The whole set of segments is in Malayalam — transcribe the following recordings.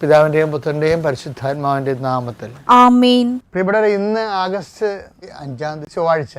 പിതാവിന്റെയും പുത്രന്റെയും പരിശുദ്ധാത്മാവിന്റെയും നാമത്തിൽ. ആമേൻ. പ്രിയപ്പെട്ടവരെ ഇന്ന് ആഗസ്റ്റ് അഞ്ചാം തീയതി ചൊവ്വാഴ്ച.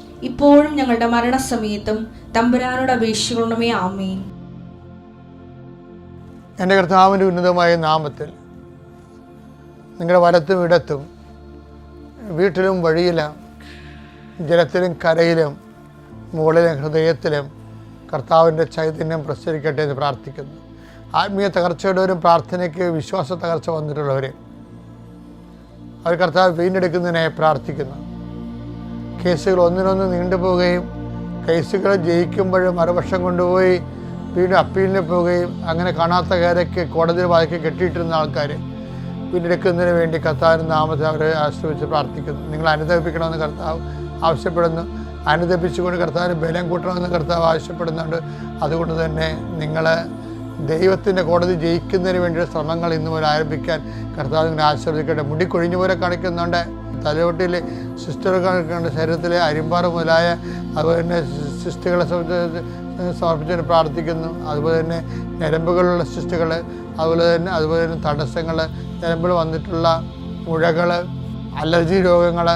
ഇപ്പോഴും ഞങ്ങളുടെ മരണസമയത്തും തമ്പുരാനോട് അപേക്ഷിക്കണമേ ആമേൻ. എന്റെ കർത്താവിന്റെ ഉന്നതമായ നാമത്തിൽ നിങ്ങളുടെ വലത്തും ഇടത്തും വീട്ടിലും വഴിയിലും ജലത്തിലും കരയിലും മുകളിലും ഹൃദയത്തിലും കർത്താവിന്റെ ചൈതന്യം പ്രസരിക്കട്ടെ എന്ന് പ്രാർത്ഥിക്കുന്നു. ആത്മീയ തകർച്ചയുള്ളവരും പ്രാർത്ഥനയ്ക്ക് വിശ്വാസ തകർച്ച വന്നിട്ടുള്ളവർ അവർ കർത്താവ് വീണ്ടെടുക്കുന്നതിനായി പ്രാർത്ഥിക്കുന്നു. കേസുകൾ ഒന്നിനൊന്ന് നീണ്ടുപോവുകയും കേസുകൾ ജയിക്കുമ്പോൾ മറുപക്ഷം കൊണ്ടുപോയി വീണ്ടും അപ്പീലിന് പോവുകയും അങ്ങനെ കാണാത്ത കാരൊക്കെ കോടതിയിൽ വായിക്കി കെട്ടിയിട്ടിരുന്ന ആൾക്കാർ വീണ്ടെടുക്കുന്നതിന് വേണ്ടി കർത്താവിന്റെ നാമത്തെ അവരെ ആശ്രയിച്ച് പ്രാർത്ഥിക്കുന്നു. നിങ്ങൾ അനുദപിക്കണമെന്ന് കർത്താവ് ആവശ്യപ്പെടുന്നു. അനുദപിച്ചുകൊണ്ട് കർത്താവിന് ബലം കൂട്ടണമെന്ന് കർത്താവ് ആവശ്യപ്പെടുന്നുണ്ട്. അതുകൊണ്ട് തന്നെ നിങ്ങൾ ദൈവത്തിന്റെ കോടതി ജയിക്കുന്നതിന് വേണ്ടിയുള്ള ശ്രമങ്ങൾ ഇന്നുപോലെ ആരംഭിക്കാൻ കർത്താവ് നിങ്ങളെ ആശ്രയിക്കട്ടെ മുടി കൊഴിഞ്ഞു പോലെ കാണിക്കുന്നുണ്ട്. തലയോട്ടിയിൽ സിസ്റ്ററുകളുടെ ശരീരത്തിലെ അരിമ്പാറ് മുതലായ അതുപോലെ തന്നെ സിസ്റ്റുകളെ സംബന്ധിച്ച് സമർപ്പിച്ചതിന് പ്രാർത്ഥിക്കുന്നു. അതുപോലെ തന്നെ ഞരമ്പുകളുള്ള സിസ്റ്റുകൾ അതുപോലെ തന്നെ അതുപോലെ തന്നെ തടസ്സങ്ങൾ ഞരമ്പിൽ വന്നിട്ടുള്ള മുഴകൾ അലർജി രോഗങ്ങൾ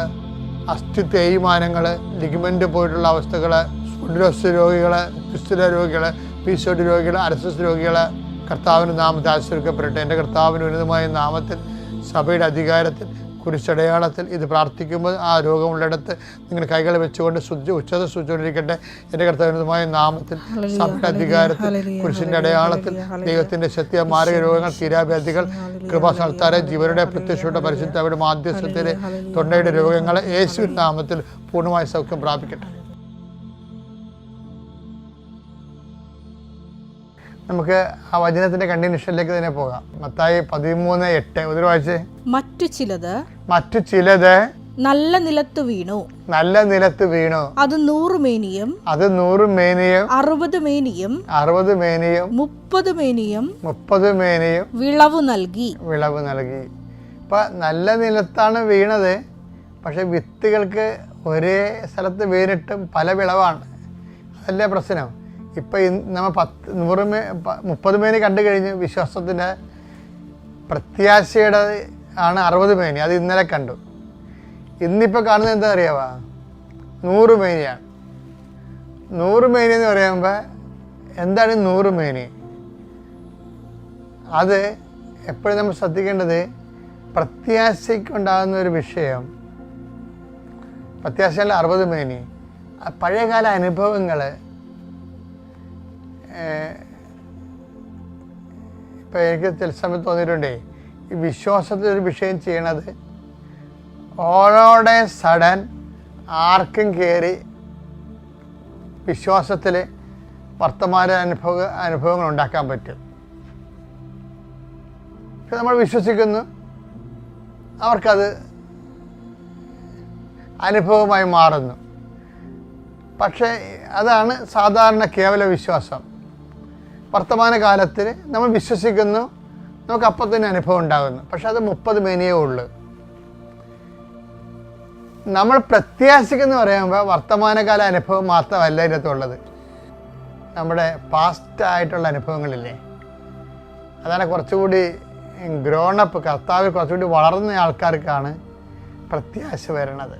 അസ്ഥി തേയ്മാനങ്ങൾ ലിഗമെന്റ് പോയിട്ടുള്ള അവസ്ഥകൾ സ്പുഡിലോസ് രോഗികൾ പിസ്തുല രോഗികൾ പി സി രോഗികൾ അരസസ് രോഗികൾ കർത്താവിന്റെ നാമത്തെ ആശ്രയിക്കപ്പെടട്ടെ എന്റെ കർത്താവിന് ഉന്നതമായ നാമത്തിൽ സഭയുടെ അധികാരത്തിൽ കുരിശടയാളത്തിൽ ഇത് പ്രാർത്ഥിക്കുമ്പോൾ ആ രോഗമുള്ളിടത്ത് നിങ്ങൾ കൈകൾ വെച്ചുകൊണ്ട് ശുദ്ധി ഉച്ചത സൂചിച്ചുകൊണ്ടിരിക്കട്ടെ എന്റെ കർത്താവിനുമായ നാമത്തിൽ സഭയുടെ അധികാരത്തിൽ കുരിശിന്റെ അടയാളത്തിൽ ദൈവത്തിന്റെ ശക്തിയ മാരക രോഗങ്ങൾ തീരാവ്യാധികൾ കൃപാസ്ഥാനത്താരെ ജീവരുടെ പ്രത്യക്ഷയുടെ പരിശുദ്ധ അവരുടെ മാധ്യസ്ഥത്തിലെ തൊണ്ടയുടെ രോഗങ്ങളെ യേശു നാമത്തിൽ പൂർണമായ സൗഖ്യം പ്രാപിക്കട്ടെ. നമുക്ക് ആ വചനത്തിന്റെ കണ്ടിന്യൂഷനിലേക്ക് തന്നെ പോകാം. മത്തായി പതിമൂന്ന് എട്ട്. ഒരു വായിച്ചേ. മറ്റു ചിലത് മറ്റു ചിലത് നല്ല നിലത്ത് വീണു. നല്ല നിലത്ത് വീണു. അത് നൂറ് മേനിയും അത് നൂറ് മേനിയും അറുപത് മേനിയും അറുപത് മേനിയും മുപ്പത് മേനിയും മുപ്പത് മേനിയും വിളവ് നൽകി. വിളവ് നൽകി. ഇപ്പൊ നല്ല നിലത്താണ് വീണത്. പക്ഷെ വിത്തുകൾക്ക് ഒരേ സ്ഥലത്ത് വീണിട്ടും പല വിളവാണ്. അതല്ലേ പ്രശ്നം? ഇപ്പം നമ്മൾ പത്ത് നൂറ് മേ മുപ്പത് മേനി കണ്ടു കഴിഞ്ഞ് വിശ്വാസത്തിന്റെ പ്രത്യാശയുടെ ആണ് അറുപത് മേനി അത് ഇന്നലെ കണ്ടു. ഇന്നിപ്പോൾ കാണുന്നത് എന്താ അറിയാവാ? നൂറ് മേനിയാണ്. നൂറ് മേനി എന്ന് പറയുമ്പോൾ എന്താണ് നൂറ് മേനി? അത് എപ്പോഴും നമ്മൾ ശ്രദ്ധിക്കേണ്ടത് പ്രത്യാശയ്ക്കുണ്ടാകുന്ന ഒരു വിഷയം. പ്രത്യാശയല്ല അറുപത് മേനി. പഴയകാല അനുഭവങ്ങൾ ഇപ്പം എനിക്ക് ചില സമയത്ത് തോന്നിയിട്ടുണ്ടേ ഈ വിശ്വാസത്തിൽ ഒരു വിഷയം ചെയ്യണത് ഓരോടെ സഡൻ ആർക്കും കയറി വിശ്വാസത്തിൽ വർത്തമാന അനുഭവ അനുഭവങ്ങൾ ഉണ്ടാക്കാൻ പറ്റും. നമ്മൾ വിശ്വസിക്കുന്നു അവർക്കത് അനുഭവമായി മാറുന്നു. പക്ഷേ അതാണ് സാധാരണ കേവല വിശ്വാസം. വർത്തമാനകാലത്തിൽ നമ്മൾ വിശ്വസിക്കുന്നു നമുക്ക് അപ്പം തന്നെ അനുഭവം ഉണ്ടാകുന്നു. പക്ഷെ അത് മുപ്പത് മേനിയേ ഉള്ളൂ. നമ്മൾ പ്രത്യാശിക്കുന്നു പറയുമ്പോൾ വർത്തമാനകാല അനുഭവം മാത്രമല്ല ഇതിനകത്തുള്ളത്. നമ്മുടെ പാസ്റ്റ് ആയിട്ടുള്ള അനുഭവങ്ങളില്ലേ? അതാണ് കുറച്ചുകൂടി ഗ്രോണപ്പ് കർത്താവിൽ കുറച്ചുകൂടി വളർന്ന ആൾക്കാർക്കാണ് പ്രത്യാശ വരണത്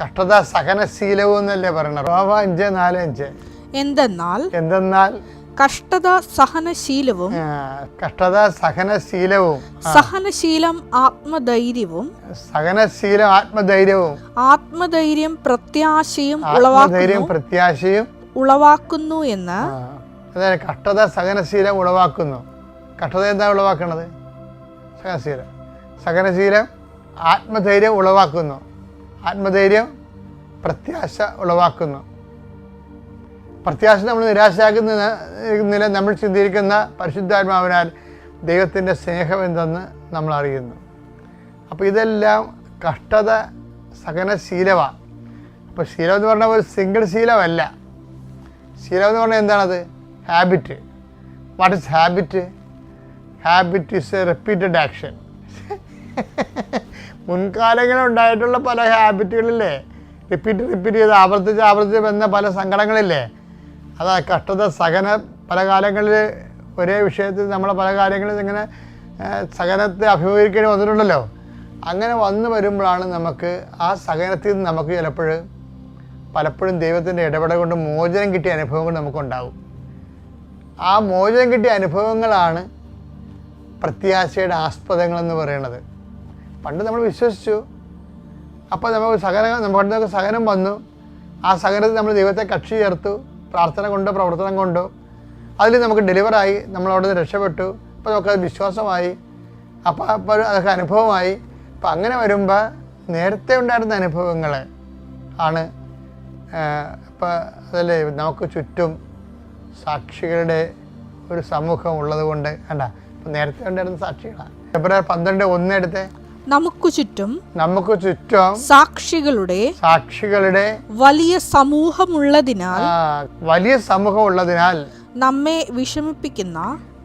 കഷ്ടത സഹനശീലവും എന്നല്ലേ പറയണത് അഞ്ച് നാല് അഞ്ച്. എന്തെന്നാൽ എന്തെന്നാൽ കഷ്ടത സഹനശീലവും കഷ്ടത സഹനശീലവും. സഹനശീലം ആത്മധൈര്യവും സഹനശീലം ആത്മധൈര്യവും. ആത്മധൈര്യം പ്രത്യാശയും ആത്മധൈര്യം പ്രത്യാശയും. ഉളവാക്കുന്നു എന്ന് അതായത് കഷ്ടത സഹനശീലം ഉളവാക്കുന്നു. കഷ്ടത എന്താ ഉളവാക്കുന്നത് സഹനശീലം. സഹനശീലം ആത്മധൈര്യം ഉളവാക്കുന്നു. ആത്മധൈര്യം പ്രത്യാശ ഉളവാക്കുന്നു. പ്രത്യാശ നമ്മൾ നിരാശയാക്കുന്ന നില നമ്മൾ ചിന്തിയിരിക്കുന്ന പരിശുദ്ധാത്മാവിനാൽ ദൈവത്തിന്റെ സ്നേഹം എന്തെന്ന് നമ്മൾ അറിയുന്നു. അപ്പോൾ ഇതെല്ലാം കഷ്ടത സഹനശീലമാണ് അപ്പോൾ ശീലം എന്ന് പറഞ്ഞാൽ ഒരു സിംഗിൾ ശീലമല്ല. ശീലം എന്ന് പറഞ്ഞാൽ എന്താണത്? Habit what is habit habit is a repeated action മുൻകാലങ്ങളിൽ ഉണ്ടായിട്ടുള്ള പല ഹാബിറ്റുകളില്ലേ റിപ്പീറ്റ് റിപ്പീറ്റ് ചെയ്ത് ആവർത്തിച്ച് ആവർത്തിച്ച് വന്ന പല സങ്കടങ്ങളില്ലേ? അതാ കഷ്ടത സഹന പല കാലങ്ങളിൽ ഒരേ വിഷയത്തിൽ നമ്മൾ പല കാര്യങ്ങളിൽ ഇങ്ങനെ സഹനത്തെ അഭിമുഖീകരിക്കേണ്ടി വന്നിട്ടുണ്ടല്ലോ. അങ്ങനെ വന്നു വരുമ്പോഴാണ് നമുക്ക് ആ സഹനത്തിൽ നിന്ന് നമുക്ക് ചിലപ്പോൾ പലപ്പോഴും ദൈവത്തിന്റെ ഇടപെടൽ കൊണ്ട് മോചനം കിട്ടിയ അനുഭവങ്ങൾ നമുക്കുണ്ടാവും. ആ മോചനം കിട്ടിയ അനുഭവങ്ങളാണ് പ്രത്യാശയുടെ ആസ്പദങ്ങളെന്ന് പറയുന്നത്. പണ്ട് നമ്മൾ വിശ്വസിച്ചു. അപ്പോൾ നമുക്ക് സഹനം നമ്മുടെ സഹനം വന്നു. ആ സഹനത്തിൽ നമ്മൾ ദൈവത്തെ കക്ഷി ചേർത്തു. പ്രാർത്ഥന കൊണ്ടോ പ്രവർത്തനം കൊണ്ടോ അതിൽ നമുക്ക് ഡെലിവറായി നമ്മൾ അവിടെ നിന്ന് രക്ഷപ്പെട്ടു അപ്പോൾ നമുക്കത് വിശ്വാസമായി അപ്പോൾ അപ്പോൾ അതൊക്കെ അനുഭവമായി. അപ്പം അങ്ങനെ വരുമ്പോൾ നേരത്തെ ഉണ്ടായിരുന്ന അനുഭവങ്ങൾ ആണ് ഇപ്പം അതല്ലേ നമുക്ക് ചുറ്റും സാക്ഷികളുടെ ഒരു സമൂഹം ഉള്ളത് കൊണ്ട് കണ്ട ഇപ്പം നേരത്തെ ഉണ്ടായിരുന്ന സാക്ഷികളാണ്. ഫെബ്രുവരി പന്ത്രണ്ട് ഒന്നെടുത്ത് നമുക്ക് ചുറ്റും നമുക്ക് ചുറ്റും സാക്ഷികളുടെ സാക്ഷികളുടെ വലിയ സമൂഹമുള്ളതിനാൽ വലിയ സമൂഹം ഉള്ളതിനാൽ നമ്മെ വിഷമിപ്പിക്കുന്ന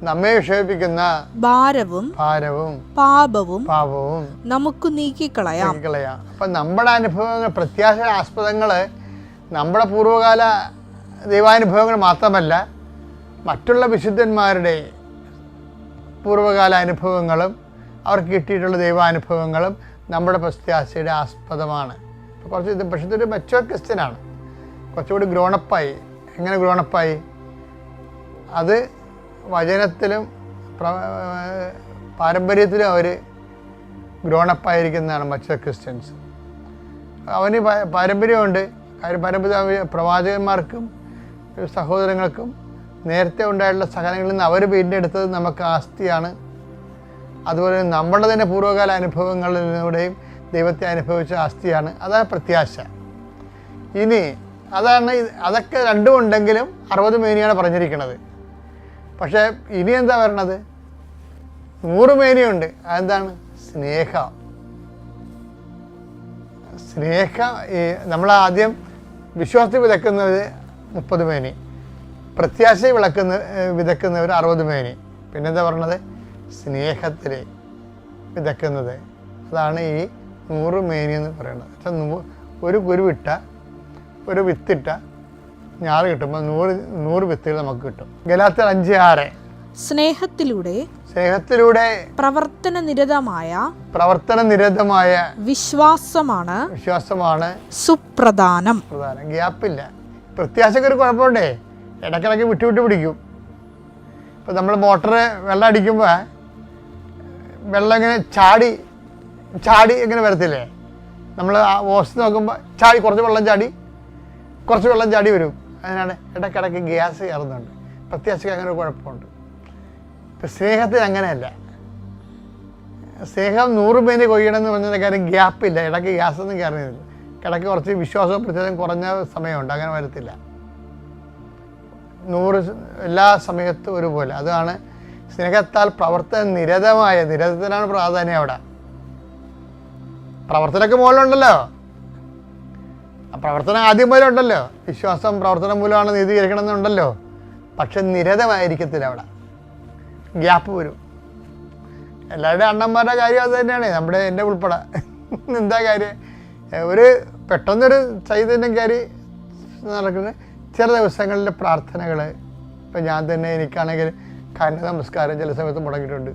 നമ്മെ വിഷമിപ്പിക്കുന്ന ഭാരവും ഭാരവും പാപവും പാപവും നമുക്ക് നീക്കിക്കളയാം. കളയാം അപ്പൊ നമ്മുടെ അനുഭവങ്ങൾ പ്രത്യാശ ആസ്പദങ്ങൾ നമ്മുടെ പൂർവകാല ദൈവാനുഭവങ്ങൾ മാത്രമല്ല മറ്റുള്ള വിശുദ്ധന്മാരുടെ പൂർവകാല അനുഭവങ്ങളും അവർക്ക് കിട്ടിയിട്ടുള്ള ദൈവാനുഭവങ്ങളും നമ്മുടെ പ്രത്യാശയുടെ ആസ്പദമാണ്. അപ്പോൾ കുറച്ച് ഇത് പക്ഷേ ഇതൊരു മെച്ചുവർ ക്രിസ്ത്യനാണ് കുറച്ചുകൂടി ഗ്രോണപ്പായി എങ്ങനെ ഗ്രോണപ്പായി അത് വചനത്തിലും പ്ര- പാരമ്പര്യത്തിലും അവർ ഗ്രോണപ്പായിരിക്കുന്നതാണ് മെച്ചോർ ക്രിസ്ത്യൻസ് അവന് പാരമ്പര്യമുണ്ട്. കാര്യം പാരമ്പര്യ പ്രവാചകന്മാർക്കും സഹോദരങ്ങൾക്കും നേരത്തെ ഉണ്ടായിട്ടുള്ള സഹനങ്ങളിൽ നിന്ന് അവർ വീണ്ടെടുത്തത് നമുക്ക് ആസ്തിയാണ്. അതുപോലെ നമ്മുടെ തന്നെ പൂർവകാല അനുഭവങ്ങളിലൂടെയും ദൈവത്തെ അനുഭവിച്ച ആസ്തിയാണ്. അതാണ് പ്രത്യാശ. ഇനി അതാണ് അതൊക്കെ രണ്ടും ഉണ്ടെങ്കിലും അറുപത് മേനിയാണ് പറഞ്ഞിരിക്കുന്നത്. പക്ഷേ ഇനി എന്താ വരണത്? നൂറ് മേനിയുണ്ട്. അതെന്താണ്? സ്നേഹം. സ്നേഹം ഈ നമ്മൾ ആദ്യം വിശ്വാസത്തിൽ വിതക്കുന്നത് മുപ്പത് മേനി. പ്രത്യാശ വിളക്കുന്ന വിതക്കുന്നവർ അറുപത് മേനി. പിന്നെന്താ പറഞ്ഞത്? സ്നേഹത്തിൽ വിതക്കുന്നത് അതാണ് ഈ നൂറ് മേനി എന്ന് പറയുന്നത്. വെച്ചാൽ നൂ- ഒരു കുരുവിട്ട ഒരു വിത്തിട്ട ഞാറ് കിട്ടുമ്പോൾ നൂറ് നൂറ് വിത്തുകൾ നമുക്ക് കിട്ടും. ഗലാത്തിൽ അഞ്ച് ആറ്. സ്നേഹത്തിലൂടെ സ്നേഹത്തിലൂടെ പ്രവർത്തന നിരതമായ പ്രവർത്തന നിരതമായ വിശ്വാസമാണ് വിശ്വാസമാണ് സുപ്രധാനം. പ്രധാനം. ഗ്യാപ്പില്ല. പ്രത്യാശക്ക് ഒരു കുഴപ്പമുണ്ടേ. ഇടയ്ക്കിടയ്ക്ക് വിട്ടു വിട്ടു പിടിക്കും. ഇപ്പം നമ്മൾ മോട്ടറ് വെള്ളം അടിക്കുമ്പോൾ വെള്ളം ഇങ്ങനെ ചാടി ചാടി ഇങ്ങനെ വരത്തില്ലേ? നമ്മൾ ആ ഓസ് നോക്കുമ്പോൾ ചാടി കുറച്ച് വെള്ളം ചാടി കുറച്ച് വെള്ളം ചാടി വരും. അതിനാണ് ഇടയ്ക്കിടയ്ക്ക് ഗ്യാസ് കയറുന്നുണ്ട്. പ്രത്യാശക്ക് അങ്ങനെ ഒരു കുഴപ്പമുണ്ട്. ഇപ്പം സ്നേഹത്തിന് അങ്ങനെയല്ല. സ്നേഹം നൂറ് പേര് കൊയ്യണമെന്ന് എന്ന് പറഞ്ഞ കാര്യം ഗ്യാപ്പില്ല ഇടയ്ക്ക് ഗ്യാസ് ഒന്നും കയറുന്നില്ല. ഇടയ്ക്ക് കുറച്ച് വിശ്വാസവും പ്രത്യേകം കുറഞ്ഞ സമയമുണ്ട്. അങ്ങനെ വരത്തില്ല. നൂറ് എല്ലാ സമയത്തും ഒരുപോലെ. അതാണ് സ്നേഹത്താൽ പ്രവർത്തന നിരതമായ നിരതത്തിനാണ് പ്രാധാന്യം അവിടെ. പ്രവർത്തനമൊക്കെ മുകളിലുണ്ടല്ലോ. പ്രവർത്തനം ആദ്യം മുതലേ ഉണ്ടല്ലോ വിശ്വാസം പ്രവർത്തനം മൂലമാണ് നീതീകരിക്കണം എന്നുണ്ടല്ലോ പക്ഷെ നിരതമായിരിക്കത്തില്ല അവിടെ. ഗ്യാപ്പ് വരും. എല്ലാവരുടെ അണ്ണന്മാരുടെ കാര്യം അത് തന്നെയാണ്. നമ്മുടെ എന്റെ ഉൾപ്പെടെ. എന്താ കാര്യം? ഒരു പെട്ടെന്നൊരു ചൈതന്യം കയറി നടക്കുന്ന ചില ദിവസങ്ങളിലെ പ്രാർത്ഥനകൾ ഇപ്പം ഞാൻ തന്നെ എനിക്കാണെങ്കിൽ കന്യ നമസ്കാരം ചില സമയത്ത് മുടങ്ങിയിട്ടുണ്ട്.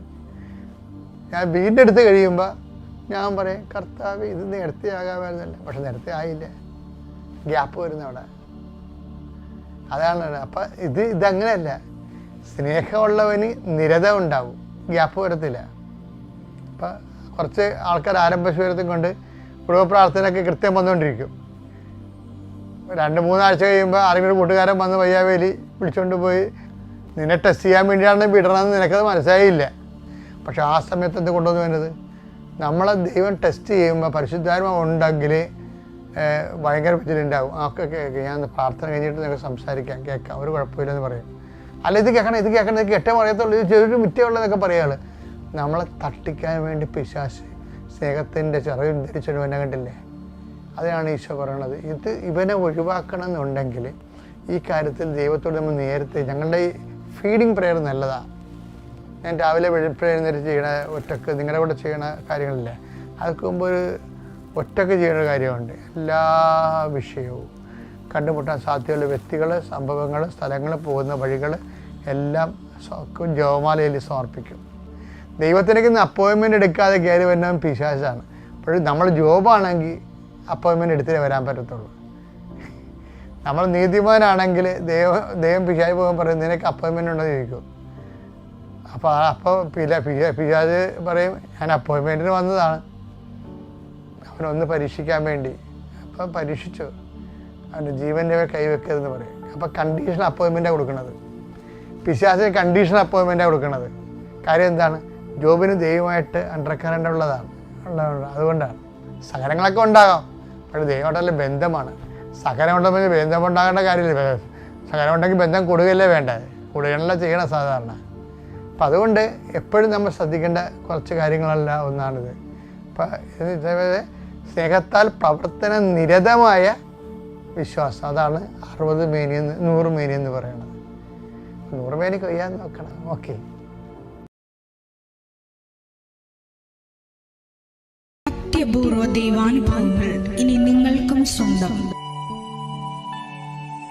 ഞാൻ വീണ്ടെടുത്ത് കഴിയുമ്പോൾ ഞാൻ പറയും കർത്താവ് ഇത് നേരത്തെ ആകാമായിരുന്നല്ല? പക്ഷെ നേരത്തെ ആയില്ല. ഗ്യാപ്പ് വരുന്ന അവിടെ. അതാണ് അപ്പം ഇത് ഇതങ്ങനെയല്ല. സ്നേഹമുള്ളവന് നിരത ഉണ്ടാവും. ഗ്യാപ്പ് വരത്തില്ല. അപ്പം കുറച്ച് ആൾക്കാർ ആരംഭശൂരത്തും കൊണ്ട് കുടുംബ പ്രാർത്ഥനയൊക്കെ കൃത്യം വന്നുകൊണ്ടിരിക്കും. രണ്ട് മൂന്നാഴ്ച കഴിയുമ്പോൾ ആരെങ്കിലും കൂട്ടുകാരൻ വന്ന് വയ്യാവേലി വിളിച്ചുകൊണ്ട് പോയി നിന്നെ ടെസ്റ്റ് ചെയ്യാൻ വേണ്ടിയാണ് വിടണമെന്ന് നിനക്കത് മനസ്സിലായില്ല. പക്ഷെ ആ സമയത്ത് എന്ത് കൊണ്ടുവന്ന് വേണ്ടത് നമ്മളെ ദൈവം ടെസ്റ്റ് ചെയ്യുമ്പോൾ പരിശുദ്ധാത്മ ഉണ്ടെങ്കിൽ ഭയങ്കര പറ്റിലുണ്ടാവും ആ ഞാൻ പ്രാർത്ഥന കഴിഞ്ഞിട്ട് നിങ്ങൾക്ക് സംസാരിക്കാം കേൾക്കാം. ഒരു കുഴപ്പമില്ലെന്ന് പറയും. അല്ല ഇത് കേൾക്കണം ഇത് കേൾക്കണം ഇത് കേട്ടേ പറയത്തുള്ളൂ ഇത് ചെറിയൊരു മിറ്റുള്ളതൊക്കെ പറയുകയാണ് നമ്മളെ തട്ടിക്കാൻ വേണ്ടി പിശാശ് സ്നേഹത്തിന്റെ ചെറിയ ധരിച്ചൊരു എന്നെ കണ്ടില്ലേ? അതിനാണ് ഈശോ പറയണത്. ഇത് ഇവനെ ഒഴിവാക്കണം എന്നുണ്ടെങ്കിൽ ഈ കാര്യത്തിൽ ദൈവത്തോട് നമ്മൾ നേരത്തെ ഞങ്ങളുടെ ഫീഡിങ് പ്രെയർ നല്ലതാണ് ഞാൻ രാവിലെ വെളുപ്പിന് എഴുന്നേറ്റ് ചെയ്യണ ഒറ്റയ്ക്ക് നിങ്ങളുടെ കൂടെ ചെയ്യണ കാര്യങ്ങളില്ലേ അതൊക്കെ മുമ്പ് ഒരു ഒറ്റയ്ക്ക് ചെയ്യുന്ന കാര്യമുണ്ട്. എല്ലാ വിഷയവും കണ്ടുമുട്ടാൻ സാധ്യതയുള്ള വ്യക്തികൾ സംഭവങ്ങൾ സ്ഥലങ്ങൾ പോകുന്ന വഴികൾ എല്ലാം ജോമാലയിൽ സമർപ്പിക്കും. ദൈവത്തിനേക്ക് അപ്പോയിൻമെന്റ് എടുക്കാതെ കയറി വരുന്നവൻ പിശാചാണ്. അപ്പോഴും നമ്മൾ ജോബാണെങ്കിൽ അപ്പോയിൻമെന്റ് എടുത്തിട്ടേ വരാൻ പറ്റത്തുള്ളൂ. നമ്മൾ നീതിമാനാണെങ്കിൽ ദൈവം ദൈവം പിശാജ് പോകാൻ പറയും നിനക്ക് അപ്പോയിൻമെന്റ് ഉണ്ടെന്ന് ചോദിക്കും. അപ്പോൾ അപ്പോൾ പില പിശാ പിശാജ് പറയും ഞാൻ അപ്പോയിൻമെന്റിന് വന്നതാണ്. അവനൊന്ന് പരീക്ഷിക്കാൻ വേണ്ടി. അപ്പോൾ പരീക്ഷിച്ചു. അവന്റെ ജീവന്റെ കൈവെക്കരുതെന്ന് പറയും. അപ്പോൾ കണ്ടീഷൻ അപ്പോയിൻമെന്റാണ് കൊടുക്കുന്നത് പിശാസിന് കണ്ടീഷൻ അപ്പോയിൻമെന്റാണ് കൊടുക്കുന്നത് കാര്യം എന്താണ്? ജോബിന് ദൈവമായിട്ട് അണ്ടർക്കാരന്റെ ഉള്ളതാണ്. ഉള്ളതാണ്. അതുകൊണ്ടാണ്. സഹനങ്ങളൊക്കെ ഉണ്ടാകാം. പക്ഷേ ദൈവമായിട്ടുള്ള ബന്ധമാണ്. സഹനം ഉണ്ടെങ്കിൽ ബന്ധം ഉണ്ടാകേണ്ട കാര്യമില്ല. സഹനം ഉണ്ടെങ്കിൽ ബന്ധം കൊടുകയല്ലേ വേണ്ടത് കൊടുകയല്ല ചെയ്യണം സാധാരണ. അപ്പം അതുകൊണ്ട് എപ്പോഴും നമ്മൾ ശ്രദ്ധിക്കേണ്ട കുറച്ച് കാര്യങ്ങളല്ല ഒന്നാണിത്. അപ്പം ഇതേപോലെ സ്നേഹത്താൽ പ്രവർത്തന നിരതമായ വിശ്വാസം. അതാണ് അറുപത് മേനി എന്ന് നൂറ് മേനി എന്ന് പറയുന്നത്. നൂറ് മേനി കൊയ്യാൻ നോക്കണം. ഓക്കെ. സത്യപൂർവ ദൈവാനുഭവങ്ങൾ ഇനി നിങ്ങൾക്കും സ്വന്തം.